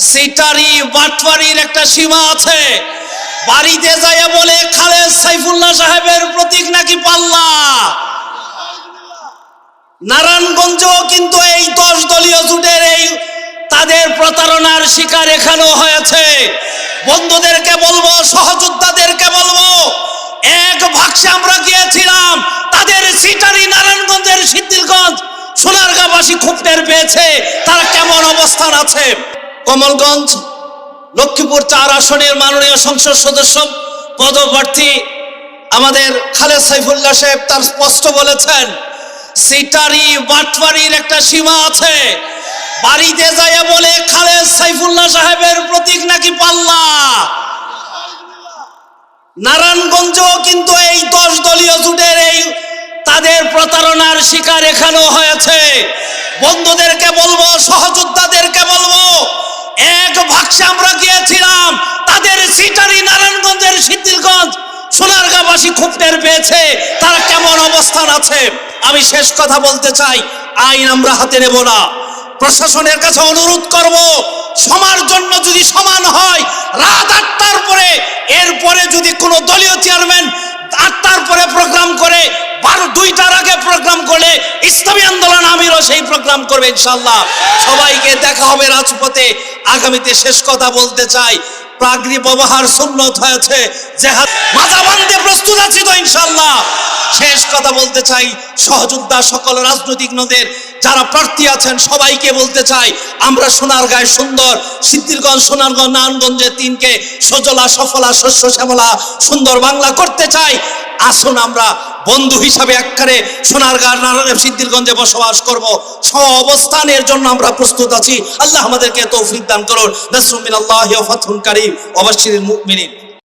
সিটারি বাটপারির একটা সীমা আছে। বাড়িতে যায় বলে, খালেদ সাইফুল্লাহ সাহেবের প্রতীক নাকি পাল্লা? নারায়ণগঞ্জেও কিন্তু এই দশ দলীয় জুটের এই তাদের প্রতারণার শিকার এখানেও হয়েছে। বন্ধুদেরকে বলব, সহযোদ্ধাদেরকে বলব, এক ভাগসে আমরা গিয়েছিলাম, তাদের সিটারি নারায়ণগঞ্জের সিদ্ধিরগঞ্জ সোনারগাঁবাসী খুব টের পেয়েছে, তারা কেমন অবস্থান আছে। কমলগঞ্জ, লক্ষ্মীপুর চার আসনের মাননীয় সংসদ সদস্য পদপ্রার্থী আমাদের খালেদ সাইফুল্লাহ সাহেব তার স্পষ্ট বলেছেন, সিটারি বাটপারির একটা সীমা আছে। বাড়িতে যায় বলে খালেদ সাইফুল্লাহ সাহেবের প্রতীক নাকি পাল্লা? নারায়ণগঞ্জেও কিন্তু এই দশ দলীয় জুটের এই তাদের প্রতারণার শিকার এখানেও হয়েছে। বন্ধুদেরকে বলব বলব ভাগসে আমরা গিয়েছিলাম, তাদের সিটারি নারায়ণগঞ্জের সিদ্ধিরগঞ্জ সোনারগাঁবাসী খুব টের পেয়েছে, তারা কেমন অবস্থান আছে। আমি শেষ কথা বলতে চাই, আইন আমরা হাতে নেব না। প্রশাসনের কাছে অনুরোধ করব সবার জন্য যদি সমান হয়, রাত আটটার পরে, এরপরে যদি কোনো দলীয় চেয়ারম্যান আটটার পরে প্রোগ্রাম করে, বারো দুইটার আগে প্রোগ্রাম করলে ইসলামী আন্দোলন সেই প্রোগ্রাম করবে ইনশাল্লাহ সবাইকে দেখা হবে রাজপথে। আগামীতে শেষ কথা বলতে চাই। প্রাগরি ব্যবহার সুন্নত হয়েছে। জেহাদ মাজা বান্ধে প্রস্তুত আছি তো ইনশাল্লাহ শেষ কথা বলতে চাই। সহযোদ্ধা সকল রাজনৈতিক নদের যারা প্রার্থী আছেন, সবাইকে বলতে চাই, আমরা সোনার গায়ে সুন্দর, সিদ্ধিরগঞ্জ সোনারগঞ্জ নারায়ণগঞ্জের তিনকে সজলা, সফলা, শস্য, শ্যামলা, সুন্দর বাংলা করতে চাই। আসুন আমরা বন্ধু হিসাবে এককারে সোনারগাঁ নারায়ণ সিদ্ধিরগঞ্জে বসবাস করব। সব অবস্থানের জন্য আমরা প্রস্তুত আছি। আল্লাহ আমাদেরকে তৌফিক দান করুন। নাসরুম মিনাল্লাহি ওয়া ফাতহুন কারীম। ওয়া মুমিনিন।